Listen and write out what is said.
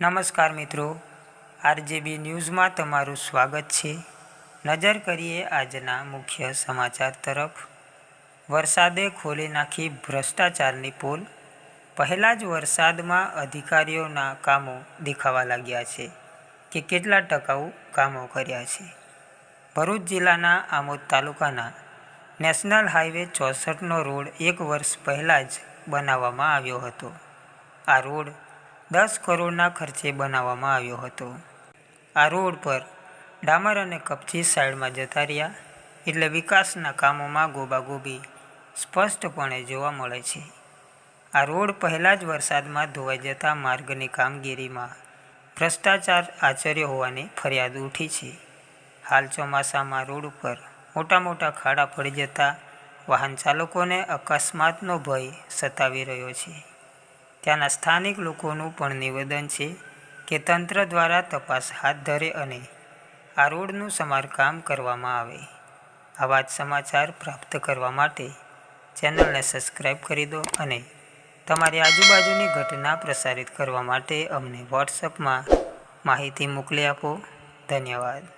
નમસ્કાર મિત્રો, આરજેબી ન્યૂઝમાં તમારું સ્વાગત છે. નજર કરીએ આજના મુખ્ય સમાચાર તરફ. વરસાદે ખોલી નાખી ભ્રષ્ટાચારની પોલ. પહેલા જ વરસાદમાં અધિકારીઓના કામો દેખાવા લાગ્યા છે કે કેટલા ટકાઉ કામો કર્યા છે. ભરૂચ જિલ્લાના આમોદ તાલુકાના નેશનલ હાઈવે ચોસઠનો રોડ એક વર્ષ પહેલાં જ બનાવવામાં આવ્યો હતો. આ રોડ દસ કરોડના ખર્ચે બનાવવામાં આવ્યો હતો. આ રોડ પર ડામર અને કપચી સાઈડમાં જતા રહ્યા, એટલે વિકાસના કામોમાં ગોબાગોબી સ્પષ્ટપણે જોવા મળે છે. આ રોડ પહેલાં જ વરસાદમાં ધોવાઈ જતા માર્ગની કામગીરીમાં ભ્રષ્ટાચાર આચર્યો હોવાની ફરિયાદ ઉઠી છે. હાલ ચોમાસામાં રોડ ઉપર મોટા મોટા ખાડા પડી જતા વાહન ચાલકોને અકસ્માતનો ભય સતાવી રહ્યો છે. ત્યાંના સ્થાનિક લોકોનું પણ નિવેદન છે કે તંત્ર દ્વારા તપાસ હાથ ધરે અને આ રોડનું સમારકામ કરવામાં આવે. આવા જ સમાચાર પ્રાપ્ત કરવા માટે ચેનલને સબસ્ક્રાઈબ કરી દો અને તમારી આજુબાજુની ઘટના પ્રસારિત કરવા માટે અમને વોટ્સઅપમાં માહિતી મોકલી આપો. ધન્યવાદ.